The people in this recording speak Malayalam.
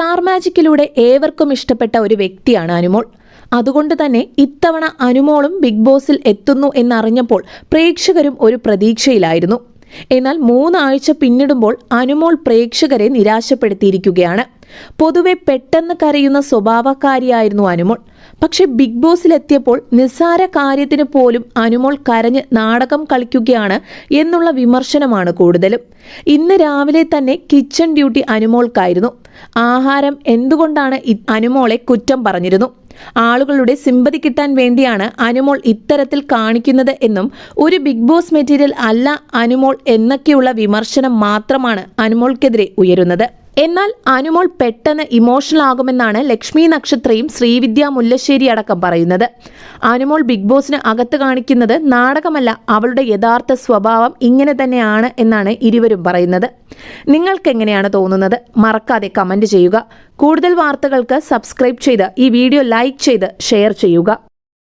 സ്റ്റാർ മാജിക്കിലൂടെ ഏവർക്കും ഇഷ്ടപ്പെട്ട ഒരു വ്യക്തിയാണ് അനുമോൾ. അതുകൊണ്ട് തന്നെ ഇത്തവണ അനുമോളും ബിഗ് ബോസിൽ എത്തുന്നു എന്നറിഞ്ഞപ്പോൾ പ്രേക്ഷകരും ഒരു പ്രതീക്ഷയിലായിരുന്നു. എന്നാൽ മൂന്നാഴ്ച പിന്നിടുമ്പോൾ അനുമോൾ പ്രേക്ഷകരെ നിരാശപ്പെടുത്തിയിരിക്കുകയാണ്. പൊതുവെ പെട്ടെന്ന് കരയുന്ന സ്വഭാവക്കാരിയായിരുന്നു അനുമോൾ. പക്ഷെ ബിഗ് ബോസിലെത്തിയപ്പോൾ നിസ്സാര കാര്യത്തിന് പോലും അനുമോൾ കരഞ്ഞ് നാടകം കളിക്കുകയാണ് എന്നുള്ള വിമർശനമാണ് കൂടുതലും. ഇന്ന് രാവിലെ തന്നെ കിച്ചൺ ഡ്യൂട്ടി അനുമോൾക്കായിരുന്നു. ആഹാരം എന്തുകൊണ്ടാണ് അനുമോളെ കുറ്റം പറഞ്ഞിരുന്നു? ആളുകളുടെ സിമ്പതി കിട്ടാൻ വേണ്ടിയാണ് അനുമോൾ ഇത്തരത്തിൽ കാണിക്കുന്നത് എന്നും ഒരു ബിഗ് ബോസ് മെറ്റീരിയൽ അല്ല അനുമോൾ എന്നൊക്കെയുള്ള വിമർശനം മാത്രമാണ് അനുമോൾക്കെതിരെ ഉയരുന്നത്. എന്നാൽ അനുമോൾ പെട്ടെന്ന് ഇമോഷണൽ ആകുമെന്നാണ് ലക്ഷ്മി നക്ഷത്രയും ശ്രീവിദ്യ മുല്ലശ്ശേരി അടക്കം പറയുന്നത്. അനുമോൾ ബിഗ് ബോസിന് അകത്ത് കാണിക്കുന്നത് നാടകമല്ല അവളുടെ യഥാർത്ഥ സ്വഭാവം ഇങ്ങനെ തന്നെയാണ് എന്നാണ് ഇരുവരും പറയുന്നത്. നിങ്ങൾക്ക് എങ്ങനെയാണ് തോന്നുന്നത്? മറക്കാതെ കമന്റ് ചെയ്യുക. കൂടുതൽ വാർത്തകൾക്ക് സബ്സ്ക്രൈബ് ചെയ്ത് ഈ വീഡിയോ ലൈക്ക് ചെയ്ത് ഷെയർ ചെയ്യുക.